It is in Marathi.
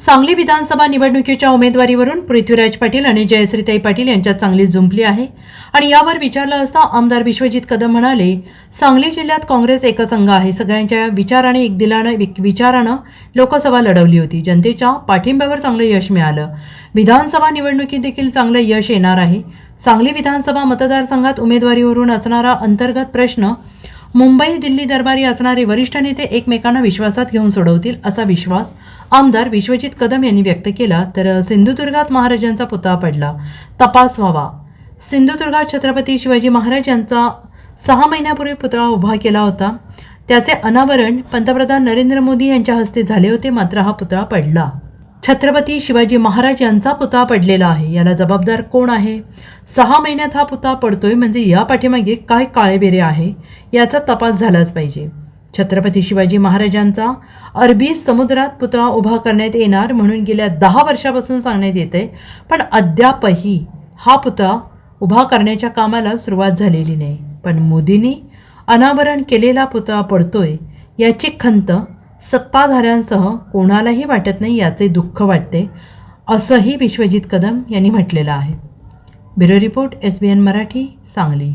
सांगली विधानसभा निवडणुकीच्या उमेदवारीवरून पृथ्वीराज पाटील आणि जयश्रीताई पाटील यांच्यात चांगली जुंपली आहे. आणि यावर विचारलं असता आमदार विश्वजित कदम म्हणाले सांगली जिल्ह्यात काँग्रेस एकसंघ आहे. सगळ्यांच्या विचाराने एक दिलानं विक- विचारानं लोकसभा लढवली होती. जनतेच्या पाठिंब्यावर चांगलं यश मिळालं. विधानसभा निवडणुकीत देखील चांगलं यश येणार आहे. सांगली विधानसभा मतदारसंघात उमेदवारीवरून असणारा अंतर्गत प्रश्न मुंबई दिल्ली दरबारी असणारे वरिष्ठ नेते एकमेकांना विश्वासात घेऊन सोडवतील असा विश्वास आमदार विश्वजित कदम यांनी व्यक्त केला तर सिंधुदुर्गात महाराजांचा पुतळा पडला. तपास व्हावा सिंधुदुर्गात छत्रपती शिवाजी महाराज यांचा सहा महिन्यापूर्वी पुतळा उभा केला होता. त्याचे अनावरण पंतप्रधान नरेंद्र मोदी यांच्या हस्ते झाले होते मात्र हा पुतळा पडला. छत्रपती शिवाजी महाराज यांचा पुतळा पडलेला आहे. याला जबाबदार कोण आहे? सहा महिन्यात हा पुतळा पडतोय म्हणजे या पाठीमागे काय काळेबेरे आहे? याचा तपास झालाच पाहिजे. छत्रपती शिवाजी महाराजांचा अरबी समुद्रात पुतळा उभा करण्यात येणार म्हणून गेल्या दहा वर्षापासून सांगण्यात येते पण अद्यापही हा पुतळा उभा करण्याच्या कामाला सुरुवात झालेली नाही. पण मोदींनी अनावरण केलेला पुतळा पडतोय याची खंत सत्ताधाऱ्यांसह कोणालाही वाटत नाही याचे दुःख वाटते असंही विश्वजित कदम यांनी म्हटलेलं आहे. Bureau report S B N Marathi Sangli.